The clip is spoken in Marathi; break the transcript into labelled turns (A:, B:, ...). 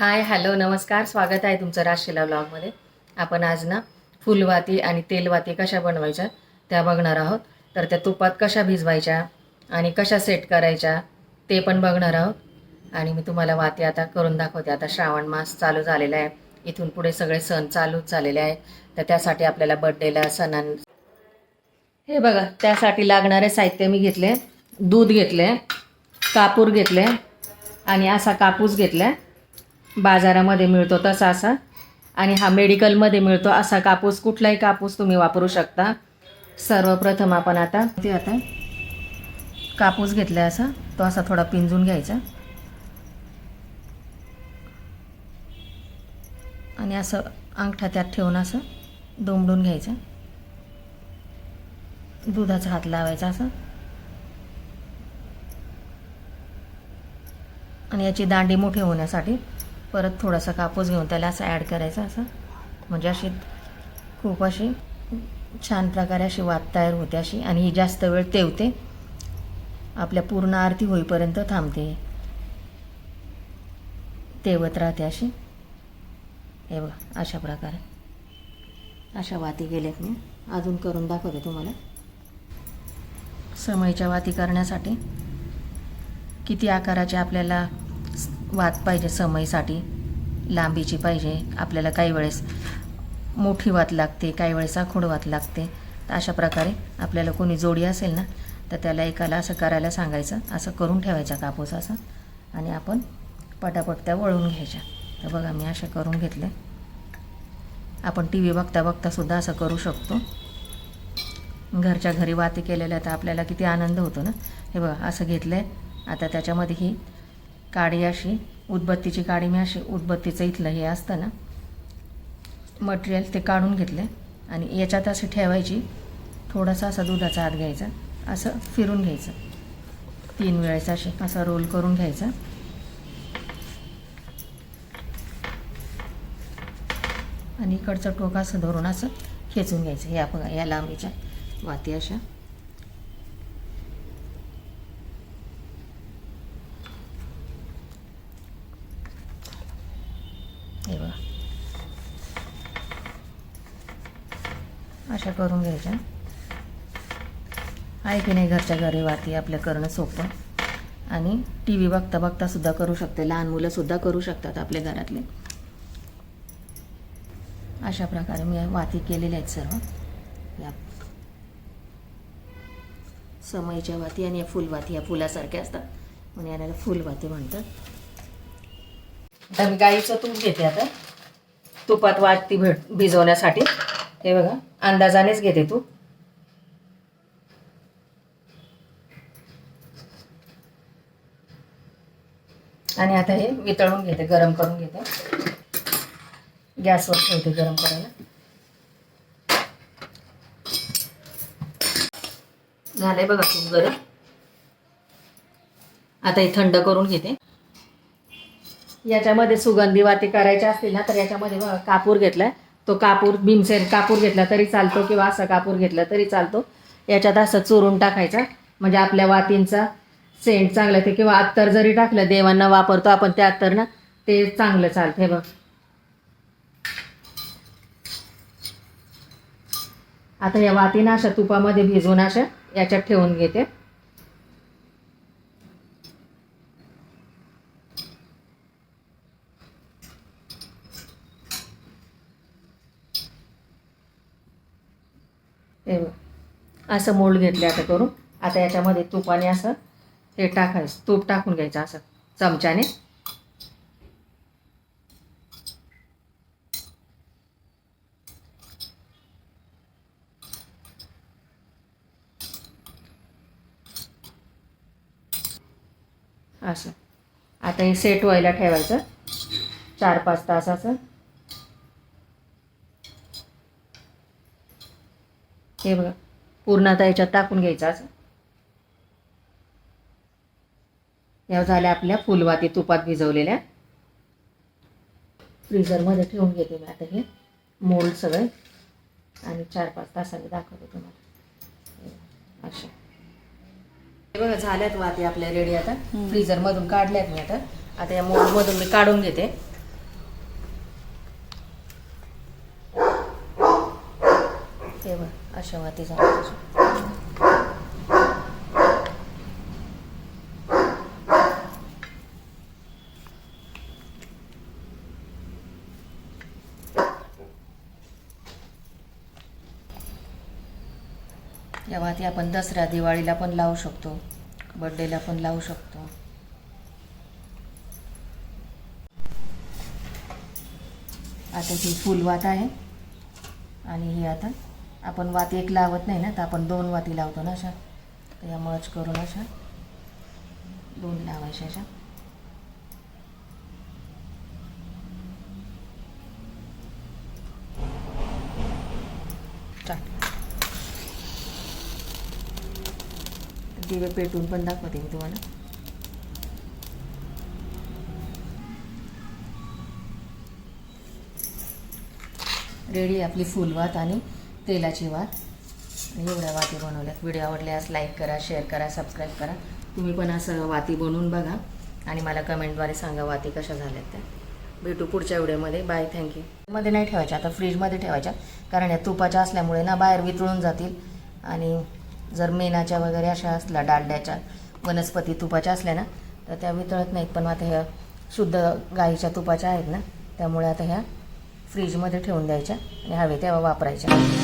A: हाय हॅलो नमस्कार. स्वागत आहे तुमचं राशीला ब्लॉगमध्ये. आपण आज ना फुलवाती आणि तेलवाती कशा बनवायच्या त्या बघणार आहोत. तर त्या तुपात कशा भिजवायच्या आणि कशा सेट करायच्या ते पण बघणार आहोत. आणि मी तुम्हाला वाती आता करून दाखवते. आता श्रावण मास चालू झालेला आहे. इथून पुढे सगळे सण चालूच झालेले आहेत. तर त्यासाठी आपल्याला बड्डेला सणां हे बघा त्यासाठी लागणारे साहित्य मी घेतले. दूध घेतले कापूर घेतले आणि असा कापूस घेतला. बाजारामध्ये मिळतो तसा असा. आणि हा मेडिकलमध्ये मिळतो असा कापूस. कुठलाही कापूस तुम्ही वापरू शकता. सर्वप्रथम आपण आता ते आता कापूस घेतला असा. तो असा थोडा पिंजून घ्यायचा. आणि असं अंगठा त्यात ठेवून असं दोमडून घ्यायचं. दुधाचा हात लावायचा असं. आणि याची दांडी मोठी होण्यासाठी परत थोडासा कापूस घेऊन त्याला असं ॲड करायचं असं. म्हणजे अशी खूप अशी छान प्रकारे अशी वात तयार होते अशी. आणि ही जास्त वेळ तेवते. आपल्या पूर्ण आरती होईपर्यंत थांबते. तेवत राहते अशी. हे बघा अशा प्रकारे. अशा वाती गेल्यात मी. अजून करून दाखवते तुम्हाला. समयच्या वाती करण्यासाठी किती आकाराचे आपल्याला वात पाहिजे समईसाठी लांबीची पाहिजे आपल्याला काही वेळेस मोठी वात लागते काही वेळेस आखूड वात लागते. तर अशा प्रकारे आपल्याला कोणी जोडी असेल ना तर त्याला एकाला असं करायला सांगायचं असं करून ठेवायचा कापूस असं आणि आपण पटापट त्या वळून घ्यायच्या. तर बघा मी अशा करून घेतले. आपण टी व्ही बघता बघतासुद्धा असं करू शकतो. घरच्या घरी वाती केलेल्या तर आपल्याला किती आनंद होतो ना. हे बघा असं घेतलं आहे आता त्याच्यामध्ये ही काडी अशी उदबत्तीची काडी मी अशी उदबत्तीचं इथलं हे असतं ना मटेरियल ते काढून घेतलं आणि याच्यात अशी ठेवायची थोडासा असा दुधाचा हात घ्यायचा असं फिरून घ्यायचं. तीन वेळेस असे असा रोल करून घ्यायचा. आणि इकडचं टोक असं धरून असं खेचून घ्यायचं या बघा या लांबीच्या वाती अशा हे बघा अशा करून घ्यायच्या. आहे की नाही घरच्या घरी वाती आपलं करणं सोपं. आणि टी व्ही बघता बघतासुद्धा करू शकते. लहान मुलंसुद्धा करू शकतात आपल्या घरातले. अशा प्रकारे मी वाती केलेल्या आहेत सर्व. या समईच्या वाती आणि या फुलवाती या फुलासारख्या असतात. म्हणून याला फुलवाती म्हणतात. आता मी गाईचं तूप घेते आता. तुपात वाटती भेट भिजवण्यासाठी. हे बघा अंदाजानेच घेते तू. आणि आता हे वितळून घेते गरम करून घेते. गॅसवर ठेवते गरम करायला. झालंय बघा खूप गरम. आता हे थंड करून घेते. याच्यामध्ये सुगंधी वाती करायच्या असतील ना तर याच्यामध्ये बघा कापूर घेतलाय. तो कापूर भीमसेन कापूर घेतला तरी चालतो किंवा असा कापूर घेतला तरी चालतो. याच्यात असं चुरून टाकायचा. म्हणजे आपल्या वातींचा सेंट चांगला येते किंवा अत्तर जरी टाकलं देवांना वापरतो आपण त्या अत्तरनं ते चांगलं चालतं हे बघ. आता या वातीनं अशा तुपामध्ये भिजवून अशा याच्यात ठेवून घेते. हे असं मोल्ड घेतले आता करून. आता याच्यामध्ये तुपाने असं हे टाकायचं. तूप टाकून घ्यायचं असं. चमच्याने. असं. आता हे सेट व्हायला ठेवायचं. चार पाच तासाचं. हे बघा पूर्ण आता याच्यात टाकून घ्यायचं असं. या झाल्या आपल्या फुलवाती तुपात भिजवलेल्या. फ्रीझरमध्ये ठेवून घेते मी आता हे. मोल्ड सगळे. आणि चार पाच तासाने दाखवते तुम्हाला. अशा. हे बघा झाल्यात वाती आपल्या रेडी आता. फ्रीझरमधून काढल्यात मी आता. आता या मोल्डमधून मी काढून घेते. अशा वाती झाल्या वाती आपण दसऱ्या दिवाळीला पण लावू शकतो. बड्डेला पण लावू शकतो. आता ही फुलवात आहे. आणि ही आता आपण वाती एक लावत नाही ना तर आपण दोन वाती लावतो ना अशा. तर यामुळेच करून अशा दोन लावायच्या अशा. दिवे पेटून पण दाखवते मी तुम्हाला. रेडी आपली फुलवात आणि तेलाची वात. एवढ्या वाती बनवल्यात. व्हिडिओ आवडल्यास लाईक करा शेअर करा सबस्क्राईब करा. तुम्ही पण असं वाती बनवून बघा आणि मला कमेंटद्वारे सांगा वाती कशा झाल्यात त्या. भेटू पुढच्या व्हिडिओमध्ये. बाय थँक्यू मध्ये नाही ठेवायच्या. आता फ्रीजमध्ये ठेवायच्या. कारण या तुपाच्या असल्यामुळे ना बाहेर वितळून जातील. आणि जर मेणाच्या वगैरे अशा असल्या डालड्याच्या वनस्पती तुपाच्या असल्या ना तर त्या वितळत नाहीत. पण आता ह्या शुद्ध गाईच्या तुपाच्या आहेत ना त्यामुळे आता ह्या फ्रीजमध्ये ठेवून द्यायच्या आणि हवे तेव्हा वापरायच्या.